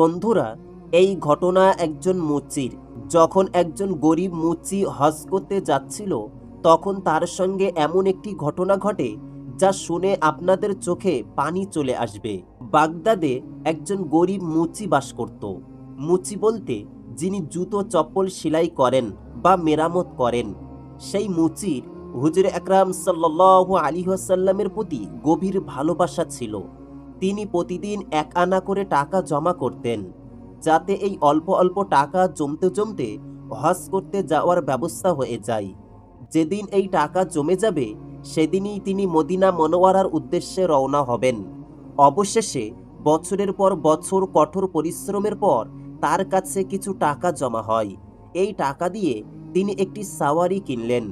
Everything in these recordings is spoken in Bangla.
বন্ধুরা, এই ঘটনা একজন মুচির। যখন একজন গরিব মুচি হজ করতে যাচ্ছিল, তখন তার সঙ্গে এমন একটি ঘটনা ঘটে যা শুনে আপনাদের চোখে পানি চলে আসবে। বাগদাদে একজন গরিব মুচি বাস করত। মুচি বলতে, যিনি জুতো, চপ্পল সেলাই করেন বা মেরামত করেন, সেই মুচির হুজুর একরাম সাল্লাহ আলী আসাল্লামের প্রতি গভীর ভালোবাসা ছিল। তিনি প্রতিদিন এক আনা করে টাকা জমা করতেন, যাতে এই অল্প অল্প টাকা জমতে জমতে হজ করতে যাওয়ার ব্যবস্থা হয়ে যায়। যেদিন এই টাকা জমে যাবে, সেদিনই তিনি মদিনা মনোয়ারার উদ্দেশ্যে রওনা হবেন। অবশেষে বছরের পর বছর কঠোর পরিশ্রমের পর তার কাছে কিছু টাকা জমা হয়। এই টাকা দিয়ে তিনি একটি সাওয়ারি কিনলেন,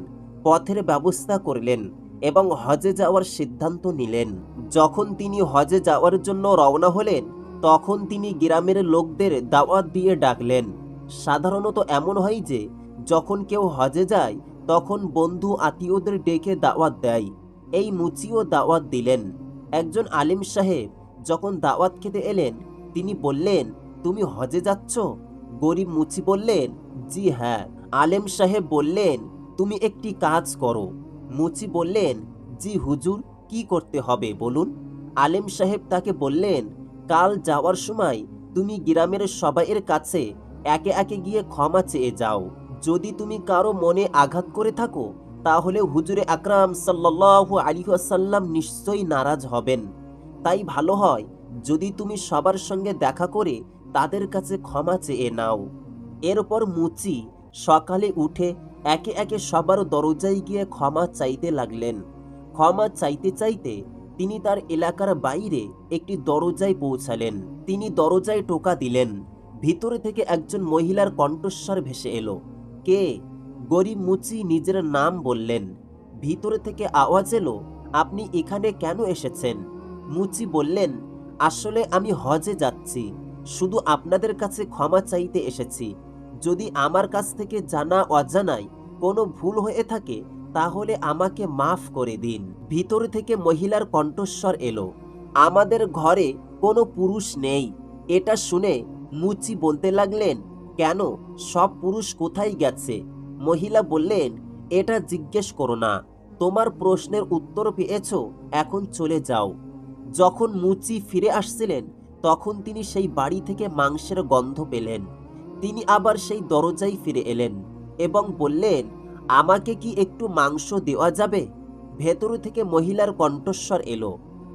পথের ব্যবস্থা করলেন। এবং হজে যাওয়ার সিদ্ধান্ত নিলেন। যখন তিনি হজে যাওয়ার জন্য রওনা হলেন, তখন তিনি গ্রামের লোকদের দাওয়াত দিয়ে ডাকলেন। সাধারণত এমন হয় যে, যখন কেউ হজে যায়, তখন বন্ধু আত্মীয়দের ডেকে দাওয়াত দেয়। এই মুচিও দাওয়াত দিলেন। একজন আলিম সাহেব যখন দাওয়াত খেতে এলেন, তিনি বললেন, তুমি হজে যাচ্ছ? গরিব মুচি বললেন, জি হ্যাঁ। আলেম সাহেব বললেন, তুমি একটি কাজ করো। মুচি বললেন, জি হুজুর, কি করতে হবে বলুন? আলেম সাহেব তাকে বললেন, কাল যাওয়ার সময় তুমি গ্রামের সবাইয়ের কাছে একে একে গিয়ে ক্ষমা চেয়ে যাও। যদি তুমি কারও মনে আঘাত করে থাকো, তাহলে হুজুরে আকরাম সাল্লাহ আলী আসাল্লাম নিশ্চয়ই নারাজ হবেন। তাই ভালো হয় যদি তুমি সবার সঙ্গে দেখা করে তাদের কাছে ক্ষমা চেয়ে নাও। এরপর মুচি সকালে উঠে একে একে সবার দরজায় গিয়ে ক্ষমা চাইতে লাগলেন। ক্ষমা চাইতে চাইতে তিনি তার এলাকার বাইরে একটি দরজায় পৌঁছালেন। তিনি দরজায় টোকা দিলেন। ভিতরে থেকে একজন মহিলার কণ্ঠস্বর ভেসে এলো। কে? গরিব মুচি নিজের নাম বললেন। ভিতরে থেকে আওয়াজ এলো, আপনি এখানে কেন এসেছেন? মুচি বললেন, আসলে আমি হজে যাচ্ছি। শুধু আপনাদের কাছে ক্ষমা চাইতে এসেছি। যদি আমার কাছ থেকে জানা অজানায় কোনো ভুল হয়ে থাকে, তাহলে আমাকে মাফ করে দিন। ভিতর থেকে মহিলার কণ্ঠস্বর এলো, আমাদের ঘরে কোনো পুরুষ নেই। এটা শুনে মুচি বলতে লাগলেন, কেন? সব পুরুষ কোথায় গেছে? মহিলা বললেন, এটা জিজ্ঞেস করো না। তোমার প্রশ্নের উত্তর পেয়েছ, এখন চলে যাও। যখন মুচি ফিরে আসছিলেন, তখন তিনি সেই বাড়ি থেকে মাংসের গন্ধ পেলেন। তিনি আবার সেই দরজায় ফিরে এলেন এবং বললেন, আমাকে কি একটু মাংস দেওয়া যাবে? ভেতর থেকে মহিলার কণ্ঠস্বর এলো,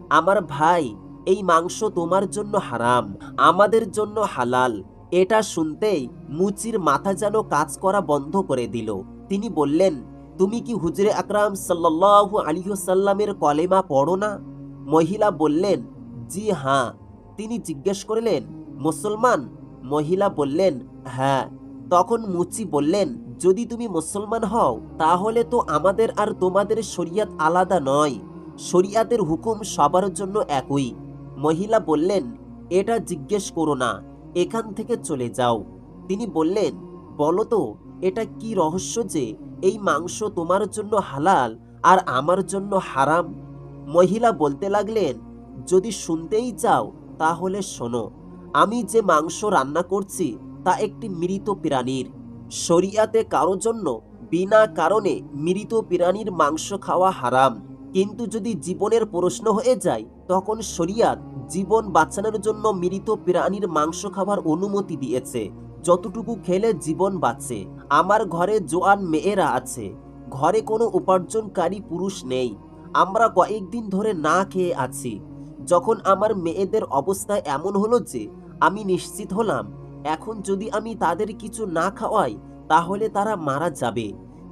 আমার ভাই, এই মাংস তোমার জন্য হারাম, আমাদের জন্য হালাল। এটা শুনতেই মুচির মাথা যেন কাজ করা বন্ধ করে দিল। তিনি বললেন, তুমি কি হুজরে আকরাম সাল্লাহ আলিহসাল্লামের কলেমা পড়ো না? মহিলা বললেন, জি হ্যাঁ। তিনি জিজ্ঞেস করলেন, মুসলমান মহিলা বললেন হ্যাঁ। তখন মুচি বললেন, যদি তুমি মুসলমান হও, তাহলে তো আমাদের আর তোমাদের শরিয়াত আলাদা নয়। শরিয়াতের হুকুম সবার জন্য একই। মহিলা বললেন, এটা জিজ্ঞেস করো না, এখান থেকে চলে যাও। তিনি বললেন, বলো তো, এটা কি রহস্য যে এই মাংস তোমার জন্য হালাল আর আমার জন্য হারাম? মহিলা বলতে লাগলেন, যদি শুনতেই চাও, তাহলে শোনো। আমি যে মাংস রান্না করছি তা একটি মৃত প্রাণীর। শরিয়াতে কারও জন্য বিনা কারণে মৃত প্রাণীর মাংস খাওয়া হারাম। কিন্তু যদি জীবনের প্রশ্ন হয়ে যায়, তখন শরিয়াত জীবন বাঁচানোর জন্য মৃত প্রাণীর মাংস খাবার অনুমতি দিয়েছে। যতটুকু খেলে জীবন বাঁচে। আমার ঘরে জোয়ান মেয়েরা আছে। ঘরে কোনো উপার্জনকারী পুরুষ নেই। আমরা কয়েকদিন ধরে না খেয়ে আছি। যখন আমার মেয়েদের অবস্থা এমন হলো যে আমি নিশ্চিত হলাম, এখন যদি আমি তাদের কিছু না খাওয়াই, তাহলে তারা মারা যাবে।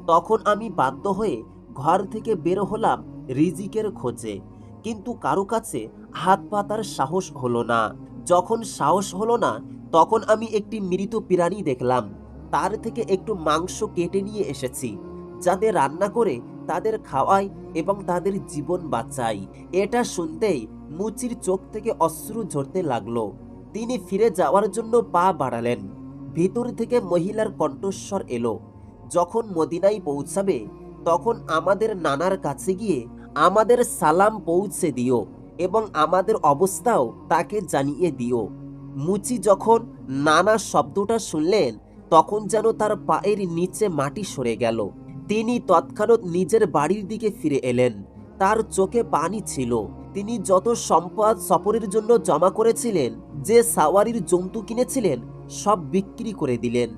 তখন আমি বাধ্য হয়ে ঘর থেকে বের হলাম রিজিকের খোঁজে। কিন্তু কারও কাছে হাত পাতার সাহস হলো না। যখন সাহস হলো না, তখন আমি একটি মৃত প্রাণী দেখলাম। তার থেকে একটু মাংস কেটে নিয়ে এসেছি, যাতে রান্না করে তাদের খাওয়াই এবং তাদের জীবন বাঁচাই। এটা শুনতেই মুচির চোখ থেকে অশ্রু ঝরতে লাগল। তিনি ফিরে যাওয়ার জন্য পা বাড়ালেন। ভিতর থেকে মহিলার কণ্ঠস্বর এলো। যখন মদিনায় পৌঁছাবে, তখন আমাদের নানার কাছে গিয়ে আমাদের সালাম পৌঁছে দিও এবং আমাদের অবস্থাও তাকে জানিয়ে দিও। মুচি যখন নানা শব্দটা শুনলেন, তখন যেন তার পায়ের নিচে মাটি সরে গেল। তিনি তৎক্ষণাৎ নিজের বাড়ির দিকে ফিরে এলেন। তার চোখে পানি ছিল। তিনি যত সম্পদ সফরের জন্য জমা করেছিলেন, যে সাওয়ারির জন্তু কিনেছিলেন, সব বিক্রি করে দিলেন।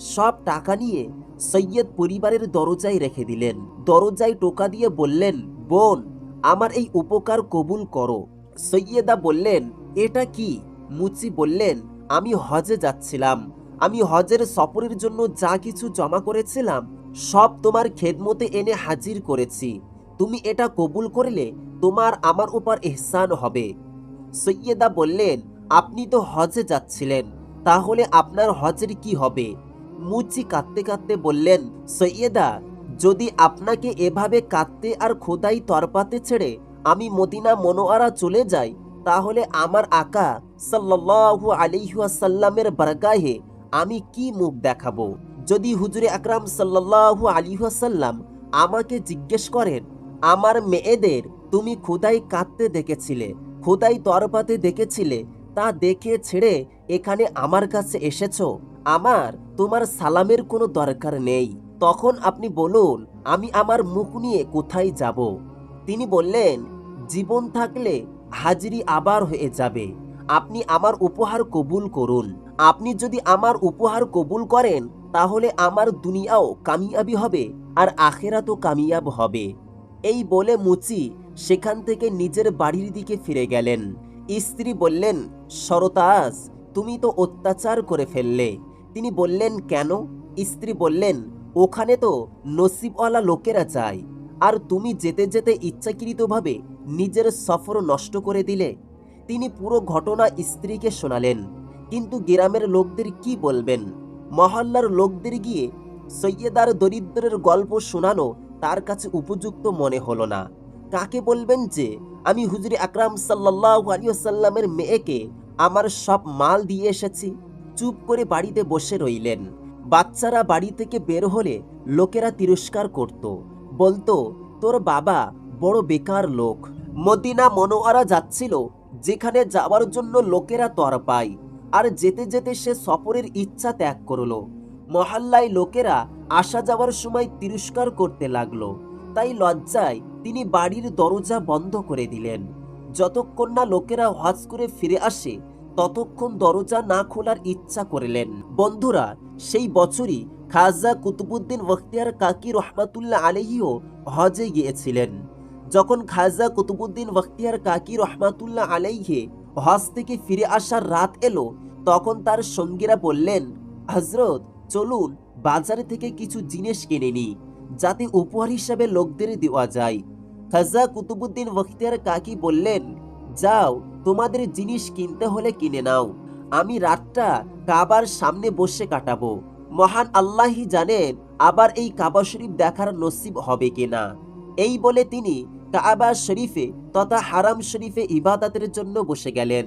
সব টাকা নিয়ে সৈয়দ পরিবারের দরজায় রেখে দিলেন। দরজায় টোকা দিয়ে বললেন, বোন, আমার এই উপকার কবুল করো। সৈয়দা বললেন, এটা কি? মুচি বললেন, আমি হজে যাচ্ছিলাম। আমি হজের সফরের জন্য যা কিছু জমা করেছিলাম সব তোমার খেদমতে এনে হাজির করেছি। তুমি এটা কবুল করলে তোমার আমার উপর এহসান হবে। সৈয়দা বললেন, আপনি তো হজে যাচ্ছিলেন, তাহলে আপনার হজের কি হবে? মুচি কাঁদতে কাঁদতে বললেন, সৈয়দা, যদি আপনাকে এভাবে কাঁদতে আর খোদাই তরপাতে ছেড়ে আমি মদিনা মনোয়ারা চলে যাই, তাহলে আমার আকা সাল্লাল্লাহু আলিহাসাল্লামের বারগাহে আমি কি মুখ দেখাবো? যদি হুজুরে আকরাম সাল্লাল্লাহু আলিহাসাল্লাম আমাকে জিজ্ঞেস করেন, আমার মেয়েদের তুমি খোদাই কাঁদতে দেখেছিলে খোদাই তরপাতে দেখেছিলে, তা দেখে ছেড়ে এখানে আমার কাছে এসেছ? আমার তোমার সালামের কোনো দরকার নেই। তখন আপনি বলুন, আমি আমার মুখ নিয়ে কোথায় যাব? তিনি বললেন, জীবন থাকলে হাজিরি আবার হয়ে যাবে। আপনি আমার উপহার কবুল করুন। আপনি যদি আমার উপহার কবুল করেন তাহলে আমার দুনিয়াও কামিয়াবি হবে আর আখেরাতও কামিয়াব হবে। এই বলে মুচি সেখান থেকে নিজের বাড়ির দিকে ফিরে গেলেন। স্ত্রী বললেন সরতাজ তুমি তো অত্যাচার করে ফেললে। তিনি বললেন, কেন? স্ত্রী বললেন, ওখানে তো নসিবওয়ালা লোকেরা যায় আর তুমি যেতে যেতে ইচ্ছাকৃতভাবে নিজের সফর নষ্ট করে দিলে? তিনি পুরো ঘটনা স্ত্রীকে শোনালেন। কিন্তু গ্রামের লোকদের কি বলবেন? মহল্লার লোকদের গিয়ে সৈয়দার দরিদ্রের গল্প শোনানো তার কাছে উপযুক্ত মনে হলো না। কাকে বলবেন যে, আমি হুজুরি আকরাম সাল্লাহ আলিয়াল্লামের মেয়েকে আমার সব মাল দিয়ে এসেছি, চুপ করে বাড়িতে বসে রইলেন। বাচ্চারা বাড়ি থেকে বের হলে লোকেরা তিরস্কার করত। বলতো, তোর বাবা বড় বেকার লোক। মদিনা মনোয়ারা যাচ্ছিল, যেখানে যাওয়ার জন্য লোকেরা তর পায়। আর যেতে যেতে সে সফরের ইচ্ছা ত্যাগ করল। মহল্লায় লোকেরা আসা যাওয়ার সময় তিরস্কার করতে লাগল। তাই লজ্জায় তিনি বাড়ির দরজা বন্ধ করে দিলেন। যতক্ষণ না লোকেরা হজ করে ফিরে আসে, ততক্ষণ দরজা না খোলার ইচ্ছা করলেন। বন্ধুরা, সেই বছরই খাজা কুতুবুদ্দিন বখতিয়ার কাকি রহমাতুল্লাহ আলহিও হজে গিয়েছিলেন। যখন খাজা কুতুবুদ্দিন বখতিয়ার কাকি রহমাতুল্লাহ আলাইহে হজ থেকে ফিরে আসার রাত এলো, তখন তার সঙ্গীরা বললেন হজরত চলুন, বাজারে থেকে কিছু জিনিস কিনে নি, যাতে উপহার হিসাবে লোকদের দেওয়া যায়। খাজা কুতুবুদ্দিন বখতিয়ার কাকি বললেন, যাও, তোমাদের জিনিস কিনতে হলে কিনে নাও, আমি রাতটা কাবার সামনে বসে কাটাবো। মহান আল্লাহি জানেন আবার এই কাবা শরীফ দেখার নসিব হবে কিনা। এই বলে তিনি কাবা শরীফে তথা হারাম শরীফে ইবাদতের জন্য বসে গেলেন।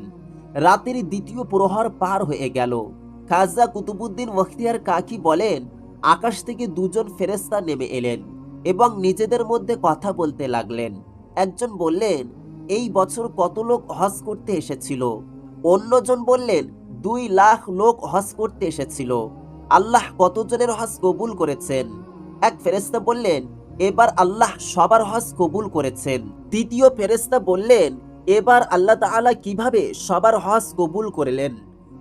রাতের দ্বিতীয় প্রহর পার হয়ে গেল। খাজা কুতুবুদ্দিন বখতিয়ার কাকি বলেন, আকাশ থেকে দুজন ফেরেস্তা নেমে এলেন এবং নিজেদের মধ্যে কথা বলতে লাগলেন। একজন বললেন, এই বছর কত লোক হজ করতে এসেছিল? অন্যজন বললেন, দুই লাখ লোক হজ করতে এসেছিল। আল্লাহ কতজনের হজ কবুল করেছেন? এক ফেরেস্তা বললেন এবার আল্লাহ সবার হজ কবুল করেছেন। দ্বিতীয় ফেরেস্তা বললেন, এবার আল্লাহ তাআলা কীভাবে সবার হজ কবুল করলেন?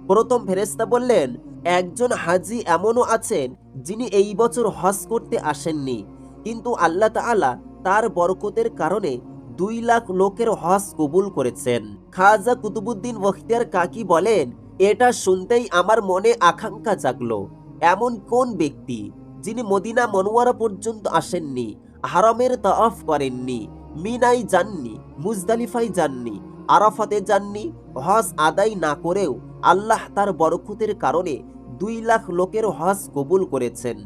প্রথম ফেরেস্তা বললেন, একজন হাজি এমনও আছেন যিনি এই বছর হজ করতে আসেননি। কিন্তু আল্লাহ তাআলা তার বরকতের কারণে দুই লাখ লোকের হজ কবুল করেছেন। খাজা কুতুবুদ্দিন বখতিয়ার কাকি বলেন, এটা শুনতেই আমার মনে আকাঙ্ক্ষা জাগলো। এমন কোন ব্যক্তি যিনি মদিনা মনোয়ারা পর্যন্ত আসেননি, হারামের তাফ করেননি মিনাই যাননি মুজদালিফাই যাননি, আরাফাতে যাননি, হজ আদায় না করেও আল্লাহ তার বরকতের কারণে দুই লাখ লোকের হজ কবুল করেছেন।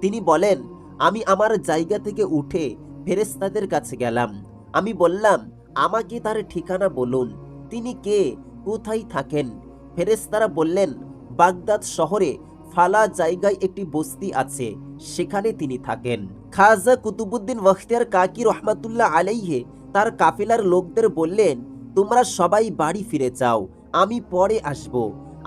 তিনি বলেন, আমি আমার জায়গা থেকে উঠে ফেরেস্তাদের কাছে গেলাম। আমি বললাম, আমাকে তার ঠিকানা বলুন। তিনি কে? কোথায় থাকেন? ফেরেস্তারা বললেন, বাগদাদ শহরে ফালা জায়গায় একটি বস্তি আছে, সেখানে তিনি থাকেন। খাজা কুতুবুদ্দিন বখতিয়ার কাকি রহমাতুল্লাহ আলাইহে তার কাফেলার লোকদের বললেন, তোমরা সবাই বাড়ি ফিরে যাও, আমি পরে আসব।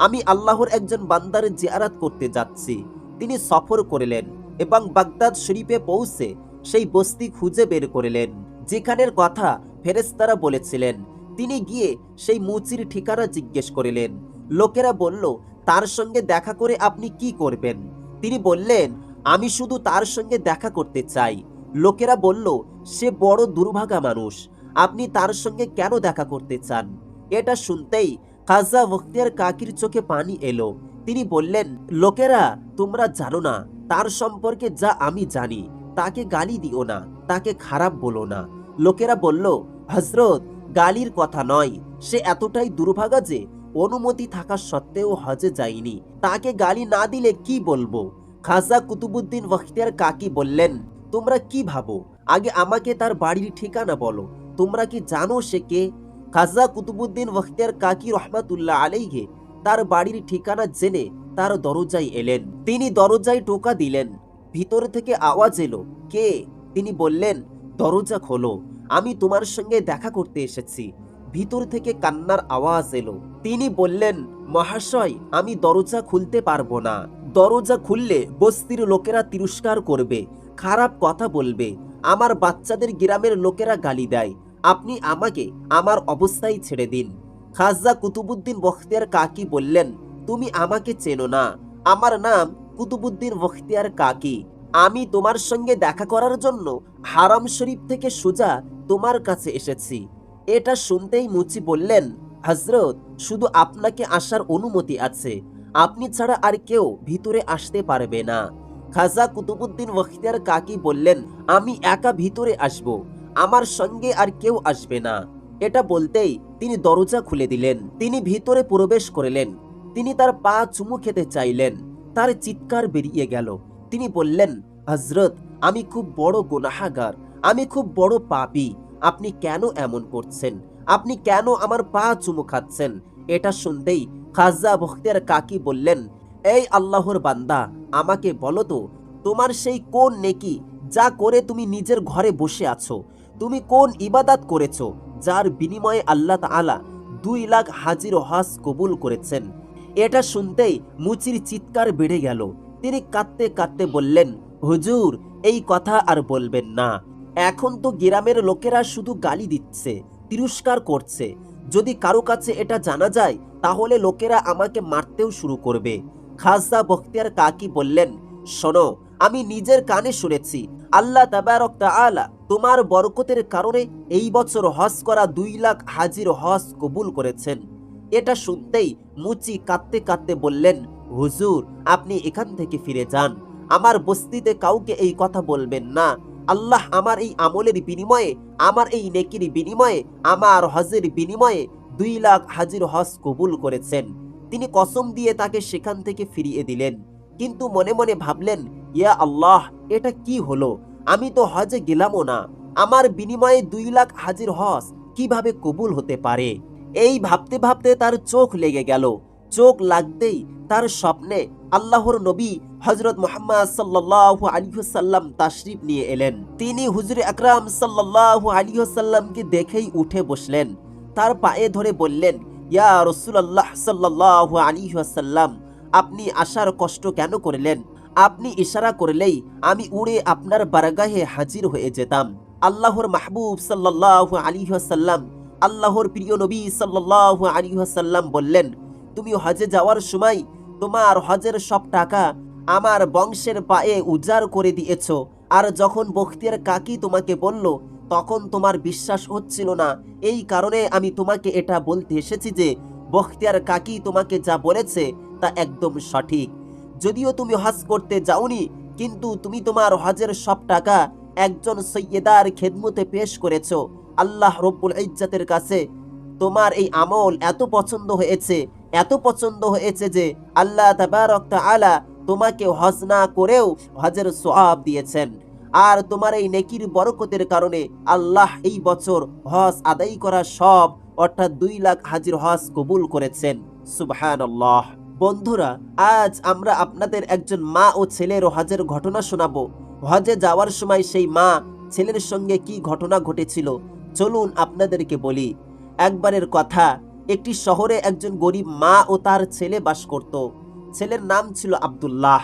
আমি আল্লাহর একজন বান্দার জিয়ারাত করতে যাচ্ছি। তিনি সফর করলেন এবং বাগদাদ শরীফে পৌঁছে সেই বস্তি খুঁজে বের করলেন, যেখানের কথা ফেরেস্তারা বলেছিলেন। তিনি গিয়ে সেই মুচির ঠিকানা জিজ্ঞেস করিলেন। লোকেরা বলল তার সঙ্গে দেখা করে আপনি কি করবেন? তিনি বললেন, আমি শুধু তার সঙ্গে দেখা করতে চাই। লোকেরা বলল, সে বড় দুর্ভাগা মানুষ। আপনি তার সঙ্গে কেন দেখা করতে চান? এটা শুনতেই খাজা বখতিয়ার কাকির চোখে পানি এলো। তিনি বললেন, লোকেরা, তোমরা জানো না, তার সম্পর্কে যা আমি জানি, তাকে গালি দিও না, তাকে খারাপ বলো না। লোকেরা বলল হজরত গালির কথা নয়, সে এতটাই দুর্ভাগা যে অনুমতি থাকা সত্ত্বেও হজে যায়নি। তাকে গালি না দিলে কি বলব? খাজা কুতুবুদ্দিন বখতিয়ার কাকি বললেন, তোমরা কি ভাবো? আগে আমাকে তার বাড়ির ঠিকানা বলো। তোমরা কি জানো সে কে? খাজা কুতুবুদ্দিন বখতিয়ার কাকি রহমাতুল্লাহ আলাইহে তার বাড়ির ঠিকানা জেনে তার দরজায় এলেন। তিনি দরজায় টোকা দিলেন। ভিতর থেকে আওয়াজ এলো, কে? তিনি বললেন, দরজা খোলো। আমি তোমার সঙ্গে দেখা করতে এসেছি। ভিতর থেকে কান্নার আওয়াজ এলো। তিনি বললেন, মহাশয়, আমি দরজা খুলতে পারব না। দরজা খুললে বস্তির লোকেরা তিরস্কার করবে, খারাপ কথা বলবে। আমার বাচ্চাদের গ্রামের লোকেরা গালি দেয়। আপনি আমাকে আমার অবস্থায় ছেড়ে দিন। খাজা কুতুবুদ্দিন বখতিয়ার কাকি বললেন, তুমি আমাকে চেনো না। আমার নাম কুতুবুদ্দিন বখতিয়ার কাকি। আমি তোমার সঙ্গে দেখা করার জন্য হারাম শরীফ থেকে সোজা তোমার কাছে এসেছি। এটা শুনতেই মুচি বললেন হজরত শুধু আপনাকে আসার অনুমতি আছে। আপনি ছাড়া আর কেউ ভিতরে আসতে পারবে না। খাজা কুতুবুদ্দিন বখতিয়ার কাকি বললেন, আমি একা ভিতরে আসব। আমার সঙ্গে আর কেউ আসবে না। এটা বলতেই তিনি দরজা খুলে দিলেন। তিনি ভিতরে প্রবেশ করলেন। তিনি তার পা চুমু খেতে চাইলেন। তার চিৎকার বেরিয়ে গেল। তিনি বললেন হজরত আমি খুব বড় গুনাহাগার। আমি খুব বড় পাপী। আপনি কেন এমন করছেন? আপনি কেন আমার পা চুমু খাচ্ছেন? এটা শুনতেই খাজা বখতিয়ার কাকি বললেন, এই আল্লাহর বান্দা, আমাকে বলো তো, তোমার সেই কোন নেকি যা করে তুমি নিজের ঘরে বসে আছো? তুমি কোন ইবাদাত করেছ যার বিনিময়ে আল্লাহ তাআলা দুই লাখ হাজির হজ কবুল করেছেন? এটা শুনতেই মুচির চিৎকার বেড়ে গেল। তিনি কাঁদতে কাঁদতে বললেন, হুজুর, এই কথা আর বলবেন না। এখন তো গ্রামের লোকেরা শুধু গালি দিচ্ছে, তিরস্কার করছে। যদি কারও কাছে এটা জানা যায়, তাহলে লোকেরা আমাকে মারতেও শুরু করবে। খাজা বখতিয়ার কাকি বললেন, শোনো, আমি নিজের কানে শুনেছি, আল্লাহ তাবারক তোমার বরকতের কারণে এই বছর হজ করা দুই লাখ হাজির হজ কবুল করেছেন। এটা শুনতেই মুচি কাঁদতে কাঁদতে বললেন, হুজুর, আপনি এখান থেকে ফিরে যান। আমার বস্তিতে কাউকে এই কথা বলবেন না। আল্লাহ আমার এই আমলের বিনিময়ে, আমার এই নেকির বিনিময়ে, আমার হজের বিনিময়ে দুই লাখ হাজির হজ কবুল করেছেন। তিনি কসম দিয়ে তাকে সেখান থেকে ফিরিয়ে দিলেন। কিন্তু মনে মনে ভাবলেন, ইয়া আল্লাহ, এটা কি হলো? আমি তো হজে গেলামও না। আমার বিনিময়ে দুই লাখ হাজির হজ কীভাবে কবুল হতে পারে? এই ভাবতে ভাবতে তার চোখ লেগে গেল। চোখ লাগতেই তার স্বপ্নে আল্লাহর নবী হজরত মোহাম্মদ সাল্লাল্লাহু আলাইহি সাল্লাম তাশরিফ নিয়ে এলেন। তিনি হুজুর আকরাম সাল্লাল্লাহু আলাইহি সাল্লামকে দেখেই উঠে বসলেন। তার পায়ে ধরে বললেন, ইয়া রাসূলুল্লাহ সাল্লাল্লাহু আলাইহি সাল্লাম আপনি আসার কষ্ট কেন করলেন? আপনি ইশারা করলেই আমি উড়ে আপনার বারগাহে হাজির হয়ে যেতাম। আল্লাহর মাহবুব সাল্লাল্লাহু আলাইহি সাল্লাম আল্লাহর প্রিয় নবী সাল্লাল্লাহু আলাইহি সাল্লাম বললেন, তুমি হজে যাওয়ার সময় তোমার হজের সব টাকা আমার বংশের পায়ে উজাড় করে দিয়েছ। আর যখন বখতিয়ার কাকি তোমাকে বলল, তখন তোমার বিশ্বাস হচ্ছিল না। এই কারণে আমি তোমাকে এটা বলতে এসেছি যে, বখতিয়ার কাকি তোমাকে যা বলেছে তা একদম সঠিক। যদিও তুমি হজ করতে যাওনি, কিন্তু তুমি তোমার হজের সব টাকা একজন সৈয়দার খেদমতে পেশ করেছ। আল্লাহ রব্বুল ইজ্জাতের কাছে তোমার এই আমল এত পছন্দ হয়েছে এত পছন্দ হয়েছে যে আল্লাহ তাআলা তোমাকে হজ না করেও হজের সোয়াব দিয়েছেন। আর তোমার এই নেকির বরকতের কারণে আল্লাহ এই বছর হজ আদায় করা সব, অর্থাৎ দুই লাখ হাজির হজ কবুল করেছেন। সুবহানাল্লাহ। বন্ধুরা, আজ আমরা আপনাদের একজন মা ও ছেলের হজের ঘটনা শোনাবো। হজে যাওয়ার সময় সেই মা ছেলের সঙ্গে কি ঘটনা ঘটেছিল? চলুন আপনাদেরকে বলি। একবারের কথা একটি শহরে একজন গরিব মা ও তার ছেলে বাস করত। ছেলের নাম ছিল আব্দুল্লাহ।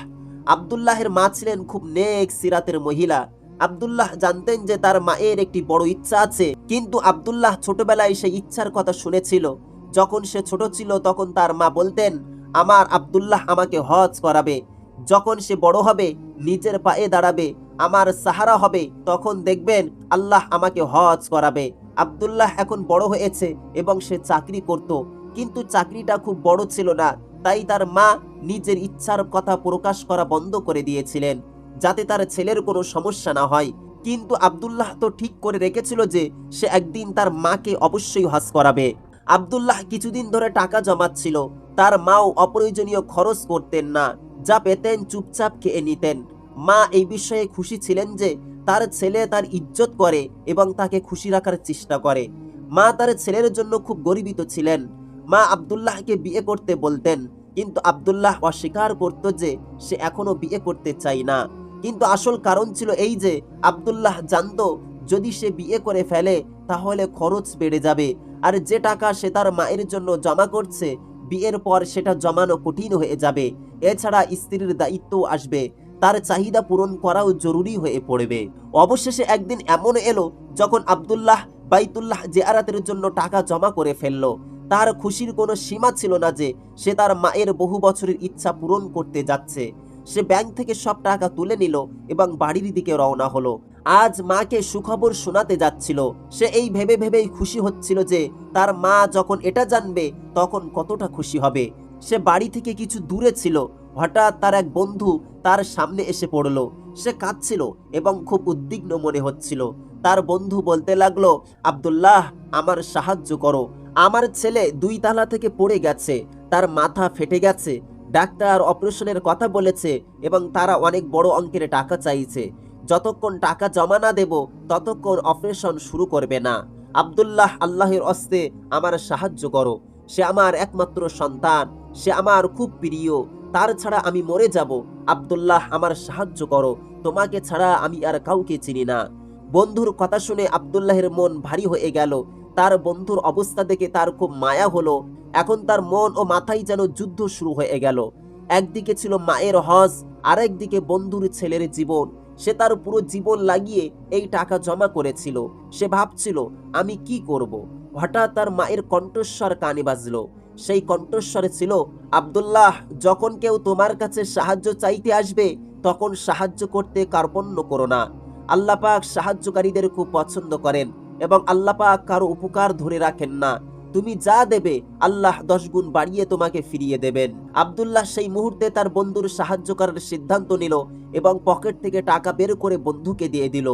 আব্দুল্লাহের মা ছিলেন খুব নেক সিরাতের মহিলা। আব্দুল্লাহ জানতেন যে তার মায়ের একটি বড় ইচ্ছা আছে, কিন্তু আব্দুল্লাহ ছোটবেলায় সেই ইচ্ছার কথা শুনেছিল। যখন সে ছোট ছিল, তখন তার মা বলতেন, আমার আব্দুল্লাহ আমাকে হজ করাবে। যখন সে বড় হবে, নিজের পায়ে দাঁড়াবে। আমার সাহারা হবে, তখন দেখবেন আল্লাহ আমাকে হজ করাবে। আব্দুল্লাহ এখন বড় হয়েছে এবং সে চাকরি করত। কিন্তু চাকরিটা খুব বড় ছিল না, তাই তার মা নিজের ইচ্ছার কথা প্রকাশ করা বন্ধ করে দিয়েছিলেন, যাতে তার ছেলের কোনো সমস্যা না হয়। কিন্তু আব্দুল্লাহ তো ঠিক করে রেখেছিল যে সে একদিন তার মাকে অবশ্যই হজ করাবে। আবদুল্লাহ কিছুদিন ধরে টাকা জমাচ্ছিল, তার মাও অপ্রয়োজনীয় খরচ করতেন না, যা পেতেন চুপচাপ খেয়ে নিতেন। মা এই বিষয়ে খুশি ছিলেন যে তার ছেলে তার ইজ্জত করে এবং তাকে খুশি রাখার চেষ্টা করে। মা তার ছেলের জন্য খুব গর্বিত ছিলেন। মা আব্দুল্লাহকে বিয়ে করতে বলতেন, কিন্তু আবদুল্লাহ অস্বীকার করত যে সে এখনও বিয়ে করতে চায় না। কিন্তু আসল কারণ ছিল এই যে আব্দুল্লাহ জানতো, যদি সে বিয়ে করে ফেলে, তাহলে খরচ বেড়ে যাবে। আর যে টাকা সে তার মায়ের জন্য জমা করছে, বিয়ের পর সেটা জমানো কঠিন হয়ে যাবে। এছাড়া স্ত্রীর দায়িত্ব আসবে। তার চাহিদা পূরণ করাও জরুরি হয়ে পড়বে। অবশেষে একদিন এমন এলো যখন আব্দুল্লাহ বাইতুল্লাহ জেয়ারাতের জন্য টাকা জমা করে ফেলল। তার খুশির কোনো সীমা ছিল না যে সে তার মায়ের বহু বছরের ইচ্ছা পূরণ করতে যাচ্ছে। সে ব্যাংক থেকে সব টাকা তুলে নিল এবং বাড়ির দিকে রওনা হলো। আজ মাকে সুখবর শোনাতে যাচ্ছিল। সে এই ভেবে ভেবেই খুশি হচ্ছিল যে তার মা যখন এটা জানবে তখন কতটা খুশি হবে। সে বাড়ি থেকে কিছু দূরে ছিল। হঠাৎ তার এক বন্ধু তার সামনে এসে পড়ল। সে কাঁদছিল এবং খুব উদ্বিগ্ন মনে হচ্ছিল। তার বন্ধু বলতে লাগল, আবদুল্লাহ, আমার সাহায্য করো। আমার ছেলে দুই তালা থেকে পড়ে গেছে, তার মাথা ফেটে গেছে। ডাক্তার অপারেশনের কথা বলেছে এবং তারা অনেক বড় অঙ্কের টাকা চাইছে। যতক্ষণ টাকা জমা না দেব, ততক্ষণ অপারেশন শুরু করবে না। আব্দুল্লাহ, আল্লাহর অস্তে আমার সাহায্য করো। সে আমার একমাত্র সন্তান, সে আমার খুব প্রিয়। তার ছাড়া আমি মরে যাব। আবদুল্লাহ, আমার সাহায্য করো। তোমাকে ছাড়া আমি আর কাউকে চিনি না। বন্ধুর কথা শুনে আবদুল্লাহের মন ভারী হয়ে গেল। তার বন্ধুর অবস্থা দেখে তার খুব মায়া হলো। এখন তার মন ও মাথায় যেন যুদ্ধ শুরু হয়ে গেল। একদিকে ছিল মায়ের হজ আর একদিকে বন্ধুর ছেলের জীবন। সে তার পুরো জীবন লাগিয়ে এই টাকা জমা করেছিল। সে ভাবছিল, আমি কি করব। হঠাৎ তার মায়ের কণ্ঠস্বর কানে বাজলো। সেই কণ্ঠস্বরে ছিল, আব্দুল্লাহ, যখন কেউ তোমার কাছে সাহায্য চাইতে আসবে, তখন সাহায্য করতে কার্পণ্য করো না। আল্লাপাক সাহায্যকারীদের খুব পছন্দ করেন এবং আল্লাপাক কারও উপকার ধরে রাখেন না। তুমি যা দেবে, আল্লাহ দশ গুণ বাড়িয়ে তোমাকে ফিরিয়ে দেবেন। আব্দুল্লাহ সেই মুহূর্তে তার বন্ধুর সাহায্য করার সিদ্ধান্ত নিল এবং পকেট থেকে টাকা বের করে বন্ধুকে দিয়ে দিল।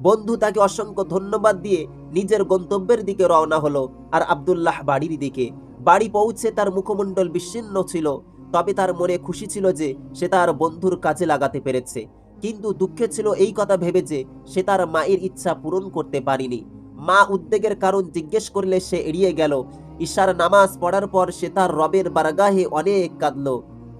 বন্ধু তাকে অসংখ্য ধন্যবাদ দিয়ে নিজের গন্তব্যের দিকে রওনা হলো আর আব্দুল্লাহ বাড়ির দিকে। বাড়ি পৌঁছে তার মুখমণ্ডল বিচ্ছিন্ন ছিল, তবে তার মনে খুশি ছিল যে সে তার বন্ধুর কাজে লাগাতে পেরেছে। কিন্তু দুঃখে ছিল এই কথা ভেবে যে সে তার মায়ের ইচ্ছা পূরণ করতে পারিনি। মা উদ্বেগের কারণ জিজ্ঞেস করলে সে এড়িয়ে গেল। ঈশার নামাজ পড়ার পর সে তার রবের বারগাহে অনেক কাঁদল।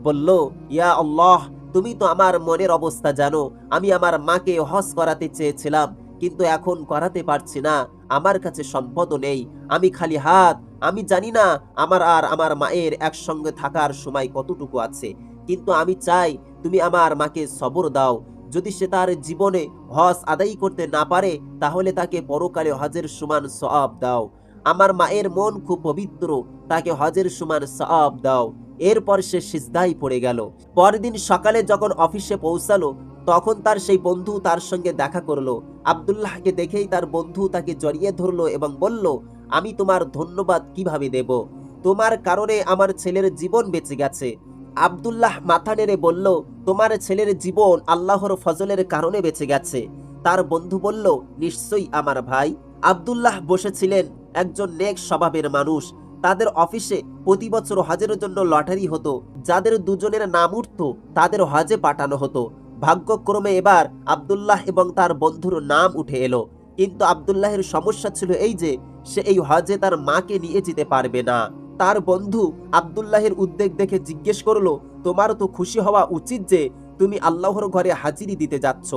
বলল, ইয়া আল্লাহ তুমি তো আমার মনের অবস্থা জানো, আমি আমার মাকে হজ করাতে চেয়েছিলাম, কিন্তু এখন করাতে পারছি না, আমার কাছে সম্পদও নেই, আমি খালি হাত, আমি জানি না আমার আর আমার মায়ের একসঙ্গে থাকার সময় কতটুকু আছে, কিন্তু আমি চাই তুমি আমার মাকে সবর দাও, যদি সে তার জীবনে হজ আদায় করতে না পারে, তাহলে তাকে পরকালে হজের সমান সব দাও, আমার মায়ের মন খুব পবিত্র, তাকে হজের সমান সব দাও। এরপর সে সিজদাই পড়ে গেল। পরদিন সকালে যখন অফিসে পৌঁছালো, তখন তার সেই বন্ধু তার সঙ্গে দেখা করল। আবদুল্লাহকে দেখেই তার বন্ধু তাকে জড়িয়ে ধরলো এবং বলল, আমি তোমার ধন্যবাদ কীভাবে দেব? তোমার কারণে আমার ছেলের জীবন বেঁচে গেছে। আবদুল্লাহ মাথা নেড়ে বলল, তোমার ছেলের জীবন আল্লাহর ফজলের কারণে বেঁচে গেছে। তার বন্ধু বলল, নিশ্চয়ই আমার ভাই। আব্দুল্লাহ বসেছিলেন একজন নেক স্বভাবের মানুষ। তাদের অফিসে প্রতি বছর হজের জন্য লটারি হতো, যাদের দুজনের নাম উঠত, তাদের হজে পাঠানো হতো। ভাগ্যক্রমে এবার আব্দুল্লাহ এবং তার বন্ধুর নাম উঠে এলো। কিন্তু আব্দুল্লাহের সমস্যা ছিল এই যে, সে এই হজে তার মাকে নিয়ে যেতে পারবে না। তার বন্ধু আবদুল্লাহের উদ্বেগ দেখে জিজ্ঞেস করল তোমার তো খুশি হওয়া উচিত যে, তুমি আল্লাহর ঘরে হাজিরি দিতে যাচ্ছ,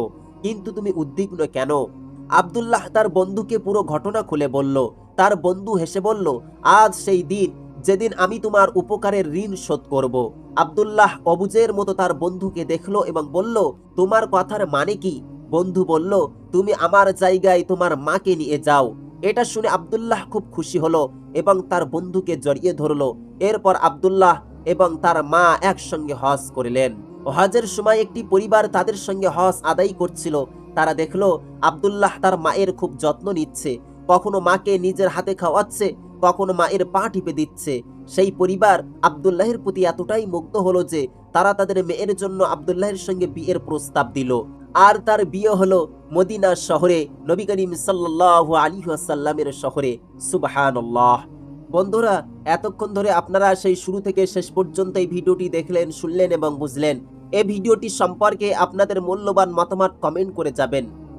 কিন্তু তুমি উদ্বিগ্ন কেন? আবদুল্লাহ তার বন্ধুকে পুরো ঘটনা খুলে বলল তার বন্ধু হেসে বলল, আজ সেই দিন যেদিন আমি তোমার উপকারের ঋণ শোধ করব। আব্দুল্লাহ অবুজের মতো তার বন্ধুকে দেখল এবং বলল, তোমার কথার মানে কি? বন্ধু বলল, তুমি আমার জায়গায় তোমার মাকে নিয়ে যাও। এটা শুনে আব্দুল্লাহ খুব খুশি হলো এবং তার বন্ধুকে জড়িয়ে ধরলো। এরপর আব্দুল্লাহ এবং তার মা একসঙ্গে হজ করিলেন। হজের সময় একটি পরিবার তাদের সঙ্গে হজ আদায় করছিল। তারা দেখল, আব্দুল্লাহ তার মায়ের খুব যত্ন নিচ্ছে। কখনো মাকে নিজের হাতে খাওয়াচ্ছে, কখনো মায়ের পা টিপে দিচ্ছে। সেই পরিবার আবদুল্লাহের প্রতি এতটাই মুগ্ধ হলো যে তারা তাদের মেয়ের জন্য আব্দুল্লাহের সঙ্গে বিয়ের প্রস্তাব দিল। আর তার বিয়ে হলো মদিনা শহরে, নবী করিম সাল্লাহ আলী আসাল্লামের শহরে। সুবাহান্লাহ বন্ধুরা, এতক্ষণ ধরে আপনারা সেই শুরু থেকে শেষ পর্যন্ত এই ভিডিওটি দেখলেন, শুনলেন এবং বুঝলেন। এই ভিডিওটি সম্পর্কে আপনাদের মূল্যবান মতামত কমেন্ট করে যাবেন।